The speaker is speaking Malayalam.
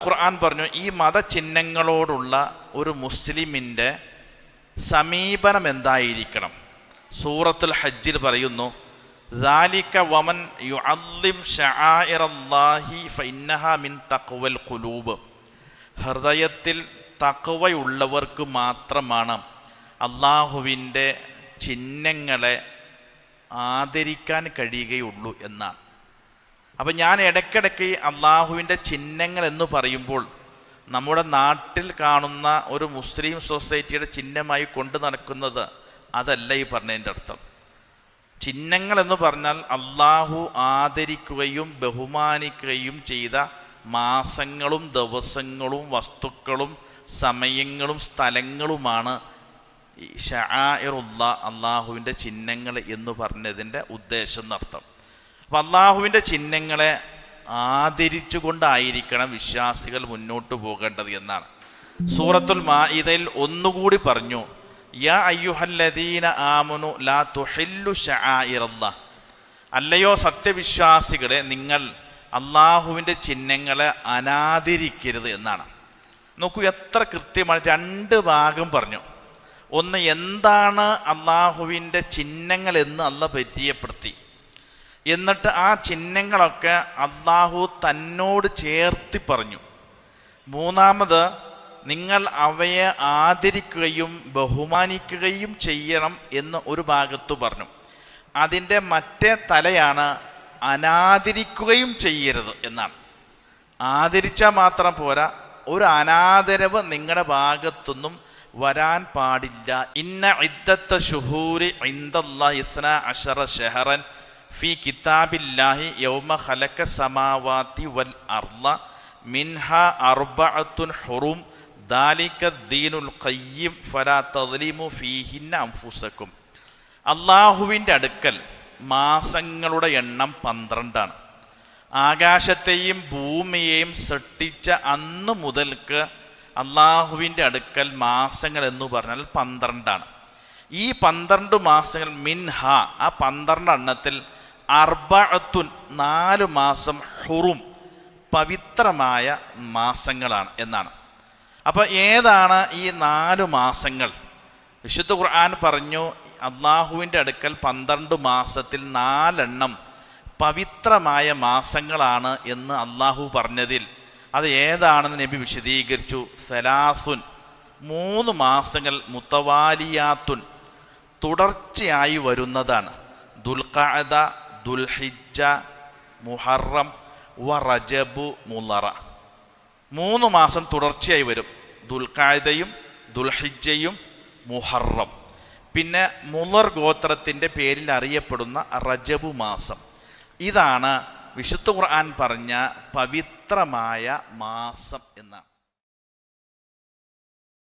ഖുർആൻ പറഞ്ഞു ഈ മതചിഹ്നങ്ങളോടുള്ള ഒരു മുസ്ലിമിൻ്റെ സമീപനം എന്തായിരിക്കണം സൂറത്തുൽ ഹജ്ജിൽ പറയുന്നു ذَلِكَ വമൻ يُعَظِّمْ شَعَائِرَ اللَّهِ فَإِنَّهَا مِنْ تَقْوَى الْقُلُوبِ ഹൃദയത്തിൽ തക്കവയുള്ളവർക്ക് മാത്രമാണ് അള്ളാഹുവിൻ്റെ ചിഹ്നങ്ങളെ ആദരിക്കാൻ കഴിയുകയുള്ളൂ എന്നാണ് അപ്പം ഞാൻ ഇടയ്ക്കിടയ്ക്ക് അള്ളാഹുവിന്റെ ചിഹ്നങ്ങൾ എന്ന് പറയുമ്പോൾ നമ്മുടെ നാട്ടിൽ കാണുന്ന ഒരു മുസ്ലിം സൊസൈറ്റിയുടെ ചിഹ്നമായി കൊണ്ടു നടക്കുന്നത് അതല്ല ഈ പറഞ്ഞതിന്റെ അർത്ഥം. ചിഹ്നങ്ങൾ എന്ന് പറഞ്ഞാൽ അള്ളാഹു ആദരിക്കുകയും ബഹുമാനിക്കുകയും ചെയ്ത മാസങ്ങളും ദിവസങ്ങളും വസ്തുക്കളും സമയങ്ങളും സ്ഥലങ്ങളുമാണ് ഷാഇറുള്ള അള്ളാഹുവിന്റെ ചിഹ്നങ്ങൾ എന്ന് പറഞ്ഞതിന്റെ ഉദ്ദേശം എന്നർത്ഥം. അപ്പം അള്ളാഹുവിന്റെ ചിഹ്നങ്ങളെ ആദരിച്ചുകൊണ്ടായിരിക്കണം വിശ്വാസികൾ മുന്നോട്ട് പോകേണ്ടത് എന്നാണ്. സൂറത്തുൽ മാഇദയിൽ ഒന്നുകൂടി പറഞ്ഞു യാ അയ്യുഹല്ലദീന ആമനു ലാ തുഹില്ലു അല്ലയോ സത്യവിശ്വാസികളെ നിങ്ങൾ അള്ളാഹുവിന്റെ ചിഹ്നങ്ങളെ അനാദരിക്കരുത് എന്നാണ്. നോക്കൂ എത്ര കൃത്യമായി രണ്ട് ഭാഗം പറഞ്ഞു. ഒന്ന് എന്താണ് അള്ളാഹുവിന്റെ ചിഹ്നങ്ങൾ എന്ന് അല്ല പരിചയപ്പെടുത്തി. എന്നിട്ട് ആ ചിഹ്നങ്ങളൊക്കെ അള്ളാഹു തന്നോട് ചേർത്തി പറഞ്ഞു. മൂന്നാമത് നിങ്ങൾ അവയെ ആദരിക്കുകയും ബഹുമാനിക്കുകയും ചെയ്യണം എന്ന് ഒരു ഭാഗത്തു പറഞ്ഞു. അതിന്റെ മറ്റേ തലയാണ് അനാദരിക്കുകയും ചെയ്യരുത് എന്നാണ്. ആദരിച്ചാൽ മാത്രം പോരാ ഒരു അനാദരവ് നിങ്ങളുടെ ഭാഗത്തൊന്നും വരാൻ പാടില്ല. ഇന്ന ഇദ്ദത്ത ഷുഹൂരി ഇന്ദ ഇസ്ന അഷറ ഷെഹറൻ ഫി കിതാബില്ലാഹി യൗമ ഖലക സമാവാത്തി വൽ അർള മിൻഹ അർബഅത്തുൻ ഹുറും ദാലിക ദീനുൽ ഖയ്യിം ഫലാ തദ്ലിമു ഫീഹിന്ന അംഫുസക്കും. അള്ളാഹുവിന്റെ അടുക്കൽ മാസങ്ങളുടെ എണ്ണം പന്ത്രണ്ടാണ്. ആകാശത്തെയും ഭൂമിയെയും സൃഷ്ടിച്ച അന്ന് മുതൽക്ക് അള്ളാഹുവിന്റെ അടുക്കൽ മാസങ്ങൾ എന്ന് പറഞ്ഞാൽ പന്ത്രണ്ടാണ്. ഈ പന്ത്രണ്ട് മാസങ്ങൾ മിൻഹ ആ പന്ത്രണ്ട് എണ്ണത്തിൽ അർബഅത്തുൻ നാല് മാസം ഹുറും പവിത്രമായ മാസങ്ങളാണ് എന്നാണ്. അപ്പോൾ ഏതാണ് ഈ നാല് മാസങ്ങൾ? വിശുദ്ധ ഖുർആൻ പറഞ്ഞു അള്ളാഹുവിന്റെ അടുക്കൽ പന്ത്രണ്ട് മാസത്തിൽ നാലെണ്ണം പവിത്രമായ മാസങ്ങളാണ് എന്ന് അള്ളാഹു പറഞ്ഞതിൽ. അത് ഏതാണെന്ന് നബി വിശദീകരിച്ചു? സലാസുൻ മൂന്ന് മാസങ്ങൾ മുത്തവാലിയാത്തുൻ തുടർച്ചയായി വരുന്നതാണ്. ദുൽഖഅദ ദുൽഹിജ മുഹറം വ റജബു മുലറ മൂന്ന് മാസം തുടർച്ചയായി വരും. ദുൽഖായുധയും ദുൽഹിജയും മുഹറം. പിന്നെ മുലർ ഗോത്രത്തിന്റെ പേരിൽ അറിയപ്പെടുന്ന റജബു മാസം. ഇതാണ് വിശുദ്ധ ഖുർആൻ പറഞ്ഞ പവിത്രമായ മാസം എന്നാണ്.